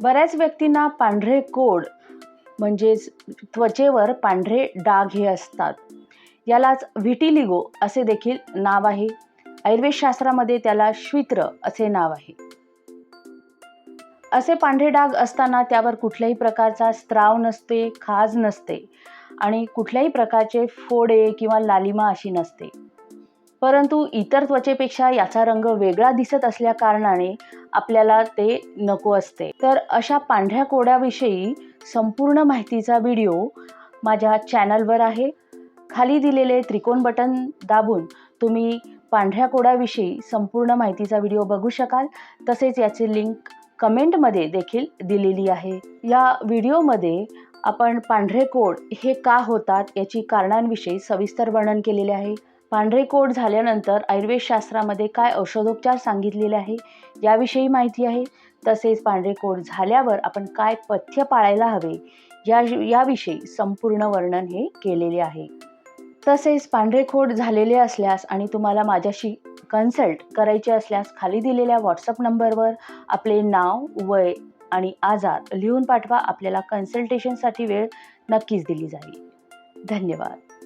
बऱ्याच व्यक्तींना पांढरे कोड म्हणजेच त्वचेवर पांढरे डाग हे असतात. यालाच व्हिटिलिगो असे देखील नाव आहे. आयुर्वेदशास्त्रामध्ये त्याला श्वित्र असे नाव आहे. असे पांढरे डाग असताना त्यावर कुठल्याही प्रकारचा स्त्राव नसते खाज नसते आणि कुठल्याही प्रकारचे फोडे किंवा लालिमा अशी नसते. परंतु इतर त्वचेपेक्षा याचा रंग वेगळा दिसत असल्या कारणाने आपल्याला ते नको असते. तर अशा पांढऱ्या कोड्याविषयी संपूर्ण माहितीचा व्हिडिओ माझ्या चॅनलवर आहे. खाली दिलेले त्रिकोण बटन दाबून तुम्ही पांढऱ्या कोड्याविषयी संपूर्ण माहितीचा व्हिडिओ बघू शकाल. तसेच याची लिंक कमेंटमध्ये देखील दिलेली आहे. या व्हिडिओमध्ये आपण पांढरे कोड हे का होतात याची कारणांविषयी सविस्तर वर्णन केलेले आहे. पांढरे कोट झाल्यानंतर आयुर्वेदशास्त्रामध्ये काय औषधोपचार सांगितलेले आहे याविषयी माहिती आहे. तसेच पांढरे कोट झाल्यावर आपण काय पथ्य पाळायला हवे या याविषयी संपूर्ण वर्णन हे केलेले आहे. तसेच पांढरे खोड झालेले असल्यास आणि तुम्हाला माझ्याशी कन्सल्ट करायचे असल्यास खाली दिलेल्या व्हॉट्सअप नंबरवर आपले नाव वय आणि आजार लिहून पाठवा. आपल्याला कन्सल्टेशनसाठी वेळ नक्कीच दिली जाईल. धन्यवाद.